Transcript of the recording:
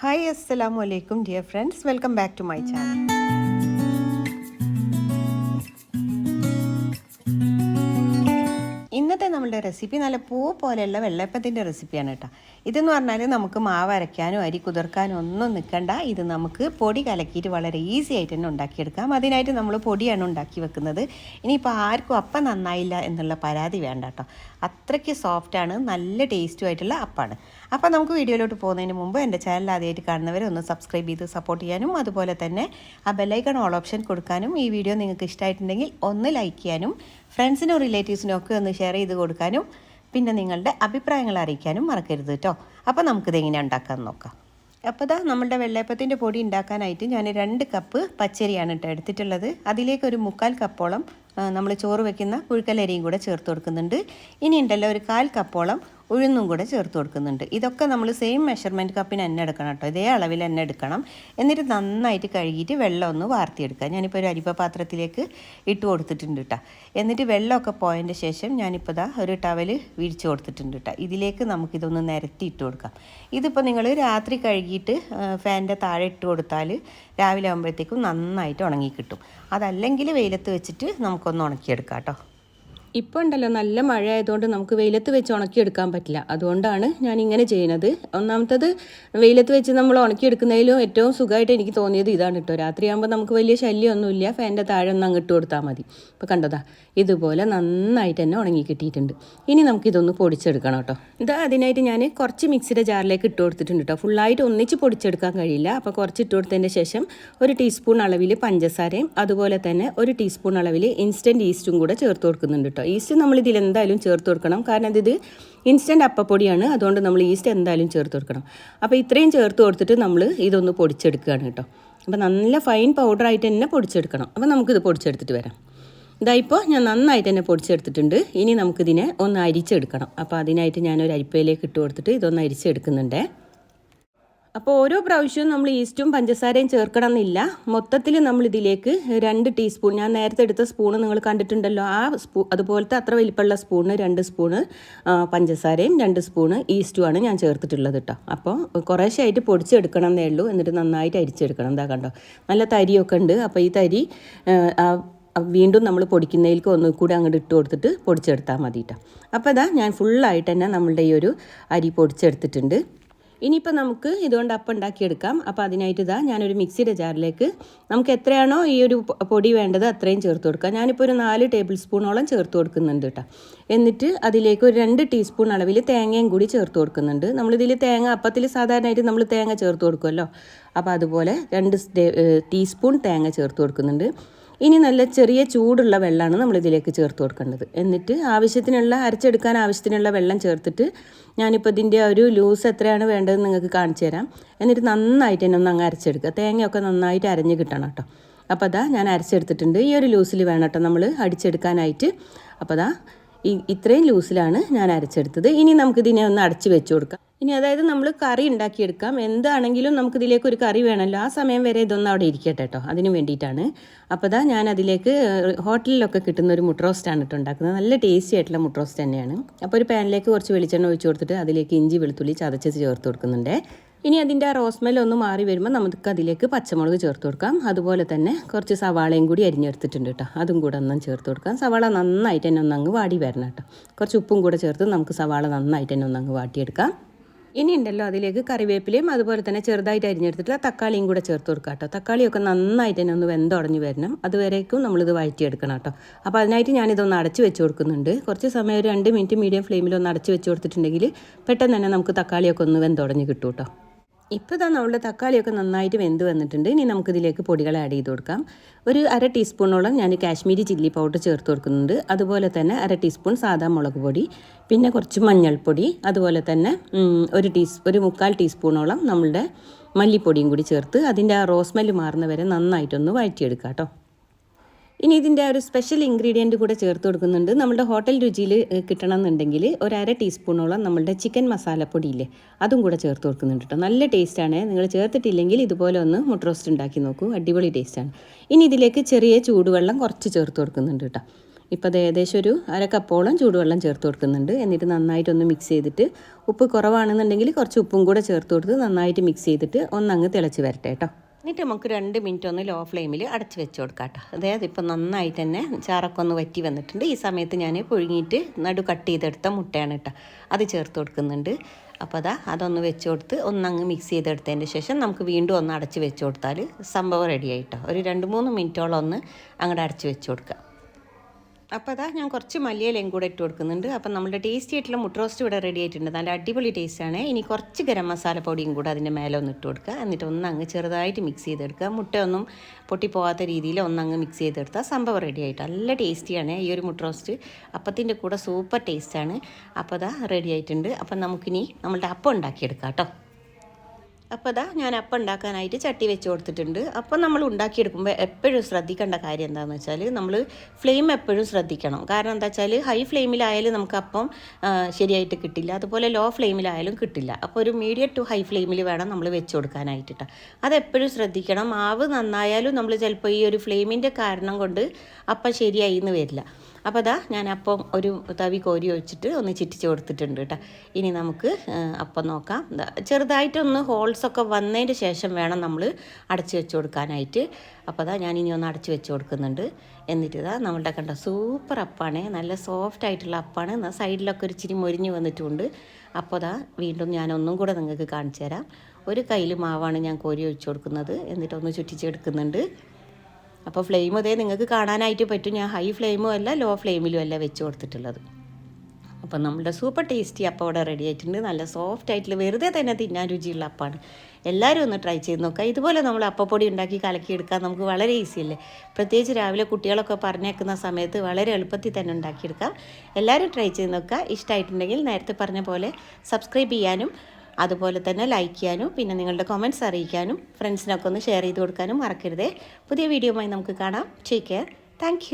Hi അസ്സലാമു അലൈക്കും dear friends welcome back to my channel Recipe നല്ല പൂ പോലെയുള്ള വെള്ളയപ്പത്തിന്റെ റെസിപ്പിയാണ് കേട്ടോ. ഇതെന്ന് പറഞ്ഞാൽ നമുക്ക് മാവ് അരയ്ക്കാനോ അരി കുതിർക്കാനോ ഒന്നും നിൽക്കണ്ട ഇത് നമുക്ക് പൊടി കലക്കിയിട്ട് വളരെ ഈസി ആയിട്ട് തന്നെ ഉണ്ടാക്കിയെടുക്കാം. അതിനായിട്ട് നമ്മൾ പൊടിയാണ് ഉണ്ടാക്കി വെക്കുന്നത്. ഇനിയിപ്പോൾ ആർക്കും അപ്പം നന്നായില്ല എന്നുള്ള പരാതി വേണ്ട കേട്ടോ. അത്രയ്ക്ക് സോഫ്റ്റാണ് നല്ല ടേസ്റ്റും ആയിട്ടുള്ള അപ്പാണ്. അപ്പം നമുക്ക് വീഡിയോയിലോട്ട് പോകുന്നതിന് മുമ്പ് എന്റെ ചാനൽ ആദ്യമായിട്ട് കാണുന്നവരെ ഒന്ന് സബ്സ്ക്രൈബ് ചെയ്ത് സപ്പോർട്ട് ചെയ്യാനും അതുപോലെ തന്നെ ആ ബെല്ലൈക്കൺ ഓൾ ഓപ്ഷൻ കൊടുക്കാനും ഈ വീഡിയോ നിങ്ങൾക്ക് ഇഷ്ടമായിട്ടുണ്ടെങ്കിൽ ഒന്ന് ലൈക്ക് ചെയ്യാനും ഫ്രണ്ട്സിനും റിലേറ്റീവ്സിനോ ഒക്കെ ഒന്ന് ഷെയർ ചെയ്ത് കൊടുക്കാനും പിന്നെ നിങ്ങളുടെ അഭിപ്രായങ്ങൾ അറിയിക്കാനും മറക്കരുത് കേട്ടോ അപ്പോൾ നമുക്കിത് എങ്ങനെ ഉണ്ടാക്കാൻ നോക്കാം. അപ്പോൾ ഇതാ നമ്മളുടെ വെള്ളയപ്പത്തിന്റെ പൊടി ഉണ്ടാക്കാനായിട്ട് ഞാൻ രണ്ട് കപ്പ് പച്ചരിയാണ് കേട്ടോ എടുത്തിട്ടുള്ളത്. അതിലേക്ക് ഒരു മുക്കാൽ കപ്പോളം നമ്മൾ ചോറ് വെക്കുന്ന പുഴുക്കലരിയും കൂടെ ചേർത്ത് കൊടുക്കുന്നുണ്ട്. ഇനി ഉണ്ടല്ലോ ഒരു കാൽ കപ്പോളം ഉഴുന്നും കൂടെ ചേർത്ത് കൊടുക്കുന്നുണ്ട്. ഇതൊക്കെ നമ്മൾ സെയിം മെഷർമെന്റ് കപ്പിന് എണ്ണ എടുക്കണം കേട്ടോ. ഇതേ അളവിൽ എണ്ണ എടുക്കണം. എന്നിട്ട് നന്നായിട്ട് കഴുകിയിട്ട് വെള്ളം ഒന്ന് വാർത്തിയെടുക്കുക. ഞാനിപ്പോൾ ഒരു അരിപ്പ പാത്രത്തിലേക്ക് ഇട്ട് കൊടുത്തിട്ടുണ്ട് കേട്ടോ. എന്നിട്ട് വെള്ളമൊക്കെ പോയതിന്റെ ശേഷം ഞാനിപ്പോൾ ഇതാ ഒരു ടവൽ വിരിച്ച് കൊടുത്തിട്ടുണ്ട് കേട്ടോ. ഇതിലേക്ക് നമുക്കിതൊന്ന് നിരത്തി ഇട്ട് കൊടുക്കാം. ഇതിപ്പോൾ നിങ്ങൾ രാത്രി കഴുകിയിട്ട് ഫാനിന്റെ താഴെ ഇട്ട് കൊടുത്താൽ രാവിലെ ആകുമ്പോഴത്തേക്കും നന്നായിട്ട് ഉണങ്ങി കിട്ടും. അതല്ലെങ്കിൽ വെയിലത്ത് വെച്ചിട്ട് നമുക്കൊന്ന് ഉണക്കിയെടുക്കാം കേട്ടോ. ഇപ്പോൾ ഉണ്ടല്ലോ നല്ല മഴ ആയതുകൊണ്ട് നമുക്ക് വെയിലത്ത് വെച്ച് ഉണക്കിയെടുക്കാൻ പറ്റില്ല. അതുകൊണ്ടാണ് ഞാൻ ഇങ്ങനെ ചെയ്യുന്നത്. ഒന്നാമത്തത് വെയിലത്ത് വെച്ച് നമ്മൾ ഉണക്കിയെടുക്കുന്നതിലും ഏറ്റവും സുഖമായിട്ട് എനിക്ക് തോന്നിയത് ഇതാണ് കേട്ടോ. രാത്രിയാകുമ്പോൾ നമുക്ക് വലിയ ശല്യമൊന്നുമില്ല. ഫാന്റെ താഴെ ഒന്ന് അങ്ങിട്ട് കൊടുത്താൽ മതി. ഇപ്പോൾ കണ്ടതാ ഇതുപോലെ നന്നായിട്ട് തന്നെ ഉണങ്ങി കിട്ടിയിട്ടുണ്ട്. ഇനി നമുക്കിതൊന്ന് പൊടിച്ചെടുക്കണം കേട്ടോ. ഇതാ അതിനായിട്ട് ഞാൻ കുറച്ച് മിക്സിയുടെ ജാറിലേക്ക് ഇട്ട് കൊടുത്തിട്ടുണ്ട് കേട്ടോ. ഫുള്ളായിട്ട് ഒന്നിച്ച് പൊടിച്ചെടുക്കാൻ കഴിയില്ല. അപ്പോൾ കുറച്ച് ഇട്ട് കൊടുത്തതിന് ശേഷം ഒരു ടീസ്പൂൺ അളവിൽ പഞ്ചസാരയും അതുപോലെ തന്നെ ഒരു ടീസ്പൂൺ അളവിൽ ഇൻസ്റ്റന്റ് ഈസ്റ്റും കൂടെ ചേർത്ത് കൊടുക്കുന്നുണ്ട് കേട്ടോ. ഈസ്റ്റ് നമ്മൾ ഇതിൽ എന്തായാലും ചേർത്ത് കൊടുക്കണം. കാരണം ഇത് ഇൻസ്റ്റന്റ് അപ്പപ്പൊടിയാണ്. അതുകൊണ്ട് നമ്മൾ ഈസ്റ്റ് എന്തായാലും ചേർത്ത് കൊടുക്കണം. അപ്പോൾ ഇത്രയും ചേർത്ത് കൊടുത്തിട്ട് നമ്മൾ ഇതൊന്ന് പൊടിച്ചെടുക്കുകയാണ് കേട്ടോ. അപ്പോൾ നല്ല ഫൈൻ പൗഡറായിട്ട് തന്നെ പൊടിച്ചെടുക്കണം. അപ്പോൾ നമുക്കിത് പൊടിച്ചെടുത്തിട്ട് വരാം. ഇതായിപ്പോൾ ഞാൻ നന്നായിട്ട് തന്നെ പൊടിച്ചെടുത്തിട്ടുണ്ട്. ഇനി നമുക്കിതിനെ ഒന്ന് അരിച്ചെടുക്കണം. അപ്പോൾ അതിനായിട്ട് ഞാനൊരു അരിപ്പയിലേക്ക് ഇട്ട് കൊടുത്തിട്ട് ഇതൊന്ന് അരിച്ചെടുക്കുന്നുണ്ടേ. അപ്പോൾ ഓരോ പ്രാവശ്യവും നമ്മൾ ഈസ്റ്റും പഞ്ചസാരയും ചേർക്കണം എന്നില്ല മൊത്തത്തിൽ നമ്മൾ ഇതിലേക്ക് രണ്ട് ടീസ്പൂൺ ഞാൻ നേരത്തെ എടുത്ത സ്പൂണ് നിങ്ങൾ കണ്ടിട്ടുണ്ടല്ലോ ആ സ്പൂ അതുപോലത്തെ അത്ര വലിപ്പമുള്ള സ്പൂണ് രണ്ട് സ്പൂണ് പഞ്ചസാരയും രണ്ട് സ്പൂണ് ഈസ്റ്റുമാണ് ഞാൻ ചേർത്തിട്ടുള്ളത് കേട്ടോ. അപ്പോൾ കുറേശ്ശായിട്ട് പൊടിച്ചെടുക്കണം എന്നേ ഉള്ളൂ എന്നിട്ട് നന്നായിട്ട് അരിച്ചെടുക്കണം. എന്താ കണ്ടോ നല്ല തരിയൊക്കെ ഉണ്ട്. അപ്പോൾ ഈ തരി വീണ്ടും നമ്മൾ പൊടിക്കുന്നതിലേക്ക് ഒന്നും കൂടി അങ്ങോട്ട് ഇട്ട് കൊടുത്തിട്ട് പൊടിച്ചെടുത്താൽ മതി കേട്ടോ. അപ്പോൾ ഇതാ ഞാൻ ഫുള്ളായിട്ട് തന്നെ നമ്മളുടെ ഈ ഒരു അരി പൊടിച്ചെടുത്തിട്ടുണ്ട്. ഇനിയിപ്പോൾ നമുക്ക് ഇതുകൊണ്ട് അപ്പം ഉണ്ടാക്കിയെടുക്കാം. അപ്പോൾ അതിനായിട്ട് ഇതാ ഞാനൊരു മിക്സിയുടെ ജാറിലേക്ക് നമുക്ക് എത്രയാണോ ഈ ഒരു പൊടി വേണ്ടത് അത്രയും ചേർത്ത് കൊടുക്കാം. ഞാനിപ്പോൾ ഒരു നാല് ടേബിൾ സ്പൂണോളം ചേർത്ത് കൊടുക്കുന്നുണ്ട് കേട്ടോ എന്നിട്ട് അതിലേക്ക് ഒരു രണ്ട് ടീസ്പൂൺ അളവിൽ തേങ്ങയും കൂടി ചേർത്ത് കൊടുക്കുന്നുണ്ട്. നമ്മളിതിൽ തേങ്ങ അപ്പത്തിൽ സാധാരണയായിട്ട് നമ്മൾ തേങ്ങ ചേർത്ത് കൊടുക്കുമല്ലോ. അപ്പോൾ അതുപോലെ രണ്ട് ടീസ്പൂൺ തേങ്ങ ചേർത്ത് കൊടുക്കുന്നുണ്ട്. ഇനി നല്ല ചെറിയ ചൂടുള്ള വെള്ളമാണ് നമ്മൾ ഇതിലേക്ക് ചേർത്ത് കൊടുക്കേണ്ടത്. എന്നിട്ട് ആവശ്യത്തിനുള്ള അരച്ചെടുക്കാൻ ആവശ്യത്തിനുള്ള വെള്ളം ചേർത്തിട്ട് ഞാനിപ്പോൾ ഇതിന്റെ ഒരു ലൂസ് എത്രയാണ് വേണ്ടതെന്ന് നിങ്ങൾക്ക് കാണിച്ചു തരാം. എന്നിട്ട് നന്നായിട്ട് തന്നെ ഒന്ന് അങ്ങ് അരച്ചെടുക്കുക. തേങ്ങയൊക്കെ നന്നായിട്ട് അരഞ്ഞ് കിട്ടണം കേട്ടോ. അപ്പോൾ അതാ ഞാൻ അരച്ചെടുത്തിട്ടുണ്ട്. ഈ ഒരു ലൂസിൽ വേണം കേട്ടോ നമ്മൾ അടിച്ചെടുക്കാനായിട്ട്. അപ്പോൾ അതാ ഇത്രയും ലൂസിലാണ് ഞാൻ അരച്ചെടുത്തത്. ഇനി നമുക്കിതിനെ ഒന്ന് അടച്ചു വെച്ച് കൊടുക്കാം. ഇനി അതായത് നമ്മൾ കറി ഉണ്ടാക്കിയെടുക്കാം. എന്താണെങ്കിലും നമുക്കിതിലേക്ക് ഒരു കറി വേണമല്ലോ. ആ സമയം വരെ ഇതൊന്നും അവിടെ ഇരിക്കട്ടെ കേട്ടോ അതിന് വേണ്ടിയിട്ടാണ്. അപ്പോൾ ഇതാ ഞാൻ അതിലേക്ക് ഹോട്ടലിലൊക്കെ കിട്ടുന്ന ഒരു മുട്ട റോസ്റ്റാണ് കേട്ടോ ഉണ്ടാക്കുന്നത്. നല്ല ടേസ്റ്റി ആയിട്ടുള്ള മുട്ട റോസ്റ്റ് തന്നെയാണ്. അപ്പോൾ ഒരു പാനിലേക്ക് കുറച്ച് വെളിച്ചെണ്ണ ഒഴിച്ച് കൊടുത്തിട്ട് അതിലേക്ക് ഇഞ്ചി വെളുത്തുള്ളി ചതച്ചത് ചേർത്ത് കൊടുക്കുന്നുണ്ട്. ഇനി അതിന്റെ ആ റോസ്മെൽ ഒന്ന് മാറി വരുമ്പോൾ നമുക്ക് അതിലേക്ക് പച്ചമുളക് ചേർത്ത് കൊടുക്കാം. അതുപോലെ തന്നെ കുറച്ച് സവാളയും കൂടി അരിഞ്ഞെടുത്തിട്ടുണ്ട് കേട്ടോ. അതും കൂടെ ഒന്നും ചേർത്ത് കൊടുക്കാം. സവാള നന്നായിട്ട് തന്നെ ഒന്നങ്ങ് വാടി വരണം കേട്ടോ. കുറച്ച് ഉപ്പും കൂടെ ചേർത്ത് നമുക്ക് സവാള നന്നായിട്ട് തന്നെ ഒന്നങ്ങ് വാട്ടിയെടുക്കാം. ഇനി ഉണ്ടല്ലോ അതിലേക്ക് കറിവേപ്പിലയും അതുപോലെ തന്നെ ചെറുതായിട്ട് അരിഞ്ഞെടുത്തിട്ട് തക്കാളിയും കൂടെ ചേർത്ത് കൊടുക്കാം കേട്ടോ. തക്കാളിയൊക്കെ നന്നായിട്ട് തന്നെ ഒന്ന് വെന്തുടഞ്ഞ് വരണം. അതുവരേക്കും നമ്മളിത് വഴറ്റിയെടുക്കണം കേട്ടോ. അപ്പോൾ അതിനായിട്ട് ഞാനിതൊന്ന് അടച്ച് വെച്ച് കൊടുക്കുന്നുണ്ട്. കുറച്ച് സമയം ഒരു രണ്ട് മിനിറ്റ് മീഡിയം ഫ്ലെയിമിൽ ഒന്ന് അടച്ച് വെച്ച് കൊടുത്തിട്ടുണ്ടെങ്കിൽ പെട്ടെന്ന് തന്നെ നമുക്ക് തക്കാളിയൊക്കെ ഒന്ന് വെന്തുടഞ്ഞ് കിട്ടും കേട്ടോ. ഇപ്പോൾ ഇതാ നമ്മളുടെ തക്കാളിയൊക്കെ നന്നായിട്ട് വെന്ത് വന്നിട്ടുണ്ട്. ഇനി നമുക്കിതിലേക്ക് പൊടികൾ ആഡ് ചെയ്ത് കൊടുക്കാം. ഒരു അര ടീസ്പൂണോളം ഞാൻ കാശ്മീരി ചില്ലി പൗഡർ ചേർത്ത് കൊടുക്കുന്നുണ്ട്. അതുപോലെ തന്നെ അര ടീസ്പൂൺ സാധാ മുളക് പൊടി പിന്നെ കുറച്ച് മഞ്ഞൾപ്പൊടി അതുപോലെ തന്നെ ഒരു ടീസ് ഒരു മുക്കാൽ ടീസ്പൂണോളം നമ്മളുടെ മല്ലിപ്പൊടിയും കൂടി ചേർത്ത് അതിന്റെ ആ റോസ്മെല്ല് മാറുന്ന വരെ നന്നായിട്ടൊന്ന് വഴറ്റിയെടുക്കാം കേട്ടോ ഇനി ഇതിന്റെ ഒരു സ്പെഷ്യൽ ഇൻഗ്രീഡിയന്റ് കൂടെ ചേർത്ത് കൊടുക്കുന്നുണ്ട്. നമ്മുടെ ഹോട്ടൽ രുചിയിൽ കിട്ടണം എന്നുണ്ടെങ്കിൽ ഒരു അര ടീസ്പൂണോളം നമ്മളുടെ ചിക്കൻ മസാലപ്പൊടിയില്ലേ അതും കൂടെ ചേർത്ത് കൊടുക്കുന്നുണ്ട് കേട്ടോ നല്ല ടേസ്റ്റാണ് നിങ്ങൾ ചേർത്തിട്ടില്ലെങ്കിൽ ഇതുപോലെ ഒന്ന് മുട്ട റോസ്റ്റ് ഉണ്ടാക്കി നോക്കൂ. അടിപൊളി ടേസ്റ്റാണ് ഇനി ഇതിലേക്ക് ചെറിയ ചൂടുവെള്ളം കുറച്ച് ചേർത്ത് കൊടുക്കുന്നുണ്ട് കേട്ടോ ഇപ്പോൾ അത് ഏകദേശം ഒരു അര കപ്പോളം ചൂടുവെള്ളം ചേർത്ത് കൊടുക്കുന്നുണ്ട്. എന്നിട്ട് നന്നായിട്ടൊന്ന് മിക്സ് ചെയ്തിട്ട് ഉപ്പ് കുറവാണെന്നുണ്ടെങ്കിൽ കുറച്ച് ഉപ്പും കൂടെ ചേർത്ത് കൊടുത്ത് നന്നായിട്ട് മിക്സ് ചെയ്തിട്ട് ഒന്നങ്ങ് തിളച്ച് വരട്ടെ കേട്ടോ എന്നിട്ട് നമുക്ക് രണ്ട് മിനിറ്റ് ഒന്ന് ലോ ഫ്ലെയിമിൽ അടച്ച് വെച്ച് കൊടുക്കാം കേട്ടോ അതായത് ഇപ്പം നന്നായിട്ട് തന്നെ ചാറൊക്കെ ഒന്ന് വറ്റി വന്നിട്ടുണ്ട്. ഈ സമയത്ത് ഞാൻ പുഴുങ്ങിയിട്ട് നടു കട്ട് ചെയ്തെടുത്ത മുട്ടയാണ് കേട്ടോ. അത് ചേർത്ത് കൊടുക്കുന്നുണ്ട്. അപ്പോൾ അതാ അതൊന്ന് വെച്ച് കൊടുത്ത് ഒന്നങ്ങ് മിക്സ് ചെയ്തെടുത്തതിന്റെ ശേഷം നമുക്ക് വീണ്ടും ഒന്ന് അടച്ച് വെച്ച് കൊടുത്താൽ സംഭവം റെഡി ആയിട്ടോ ഒരു രണ്ട് മൂന്ന് മിനിറ്റോളം ഒന്ന് അങ്ങോട്ട് അടച്ച് വെച്ച് കൊടുക്കുക. അപ്പോൾ അതാ ഞാൻ കുറച്ച് മല്ലിയിലയും കൂടെ ഇട്ട് കൊടുക്കുന്നുണ്ട്. അപ്പം നമ്മുടെ ടേസ്റ്റി ആയിട്ടുള്ള മുട്ട റോസ്റ്റ് ഇവിടെ റെഡി ആയിട്ടുണ്ട്. നല്ല അടിപൊളി ടേസ്റ്റ് ആണ്. ഇനി കുറച്ച് ഗരം മസാല പൊടിയും കൂടെ അതിന്റെ മേലെ ഒന്ന് ഇട്ട് കൊടുക്കുക. എന്നിട്ട് ഒന്ന് അങ്ങ് ചെറുതായിട്ട് മിക്സ് ചെയ്തെടുക്കുക. മുട്ടയൊന്നും പൊട്ടിപ്പോകാത്ത രീതിയിൽ ഒന്ന് ഒന്നങ്ങ് മിക്സ് ചെയ്തെടുത്താൽ സംഭവം റെഡി ആയിട്ട് നല്ല ടേസ്റ്റിയാണ് ഈ ഒരു മുട്ട റോസ്റ്റ് അപ്പത്തിന്റെ കൂടെ സൂപ്പർ ടേസ്റ്റാണ് അപ്പോൾ അതാ റെഡി ആയിട്ടുണ്ട്. അപ്പം നമുക്കിനി നമ്മളുടെ അപ്പം ഉണ്ടാക്കിയെടുക്കാം കേട്ടോ. അപ്പോൾ അതാ ഞാൻ അപ്പം ഉണ്ടാക്കാനായിട്ട് ചട്ടി വെച്ച് കൊടുത്തിട്ടുണ്ട്. അപ്പം നമ്മൾ ഉണ്ടാക്കിയെടുക്കുമ്പോൾ എപ്പോഴും ശ്രദ്ധിക്കേണ്ട കാര്യം എന്താണെന്ന് വെച്ചാൽ നമ്മൾ ഫ്ലെയിം എപ്പോഴും ശ്രദ്ധിക്കണം. കാരണം എന്താ വെച്ചാൽ ഹൈ ഫ്ലെയിമിലായാലും നമുക്ക് അപ്പം ശരിയായിട്ട് കിട്ടില്ല. അതുപോലെ ലോ ഫ്ലെയിമിലായാലും കിട്ടില്ല. അപ്പോൾ ഒരു മീഡിയം ടു ഹൈ ഫ്ലെയിമിൽ വേണം നമ്മൾ വെച്ച് അത് അതെപ്പോഴും ശ്രദ്ധിക്കണം. മാവ് നന്നായാലും നമ്മൾ ചിലപ്പോൾ ഈ ഒരു ഫ്ലെയിമിന്റെ കാരണം കൊണ്ട് അപ്പം ശരിയായി എന്ന് വരില്ല. അപ്പോൾ അതാ ഞാൻ അപ്പം ഒരു തവി കോരി ഒഴിച്ചിട്ട് ഒന്ന് ചിറ്റിച്ച് കൊടുത്തിട്ടുണ്ട് കേട്ടോ. ഇനി നമുക്ക് അപ്പം നോക്കാം. ചെറുതായിട്ടൊന്ന് ഹോൾസൊക്കെ വന്നതിന് ശേഷം വേണം നമ്മൾ അടച്ചു വെച്ച് കൊടുക്കാനായിട്ട്. അപ്പോൾ അതാ ഞാൻ ഇനി ഒന്ന് അടച്ച് വെച്ച് കൊടുക്കുന്നുണ്ട്. എന്നിട്ട് ഇതാ നമ്മളുടെ കണ്ട സൂപ്പർ അപ്പാണ്. നല്ല സോഫ്റ്റ് ആയിട്ടുള്ള അപ്പാണ്. എന്നാൽ സൈഡിലൊക്കെ ഒരു ഇച്ചിരി മൊരിഞ്ഞ് വന്നിട്ടുണ്ട്. അപ്പോൾ അതാ വീണ്ടും ഞാൻ ഒന്നും കൂടെ നിങ്ങൾക്ക് കാണിച്ചു തരാം. ഒരു കയ്യിൽ മാവാണ് ഞാൻ കോരി ഒഴിച്ചു കൊടുക്കുന്നത്. എന്നിട്ടൊന്ന് ചുറ്റിച്ചെടുക്കുന്നുണ്ട് അപ്പോൾ ഫ്ലെയിം അതേ നിങ്ങൾക്ക് കാണാനായിട്ട് പറ്റും. ഞാൻ ഹൈ ഫ്ലെയിമും അല്ല ലോ ഫ്ലെയിമിലും അല്ല വെച്ച് കൊടുത്തിട്ടുള്ളത്. അപ്പം നമ്മുടെ സൂപ്പർ ടേസ്റ്റി അപ്പം അവിടെ റെഡി ആയിട്ടുണ്ട്. നല്ല സോഫ്റ്റ് ആയിട്ടുള്ള വെറുതെ തന്നെ തിന്നാൻ രുചിയുള്ള അപ്പമാണ് എല്ലാവരും ഒന്ന് ട്രൈ ചെയ്ത് നോക്കുക. ഇതുപോലെ നമ്മൾ അപ്പപ്പൊടി ഉണ്ടാക്കി കലക്കിയെടുക്കാൻ നമുക്ക് വളരെ ഈസി അല്ലേ? പ്രത്യേകിച്ച് രാവിലെ കുട്ടികളൊക്കെ പറഞ്ഞേക്കുന്ന സമയത്ത് വളരെ എളുപ്പത്തിൽ തന്നെ ഉണ്ടാക്കിയെടുക്കാം എല്ലാവരും ട്രൈ ചെയ്ത് നോക്കുക. ഇഷ്ടമായിട്ടുണ്ടെങ്കിൽ നേരത്തെ പറഞ്ഞ പോലെ സബ്സ്ക്രൈബ് ചെയ്യാനും അതുപോലെ തന്നെ ലൈക്ക് ചെയ്യാനും പിന്നെ നിങ്ങളുടെ കമന്റ്സ് അറിയിക്കാനും ഫ്രണ്ട്സിനൊക്കെ ഒന്ന് ഷെയർ ചെയ്ത് കൊടുക്കാനും മറക്കരുതേ. പുതിയ വീഡിയോയുമായി നമുക്ക് കാണാം. Take care thank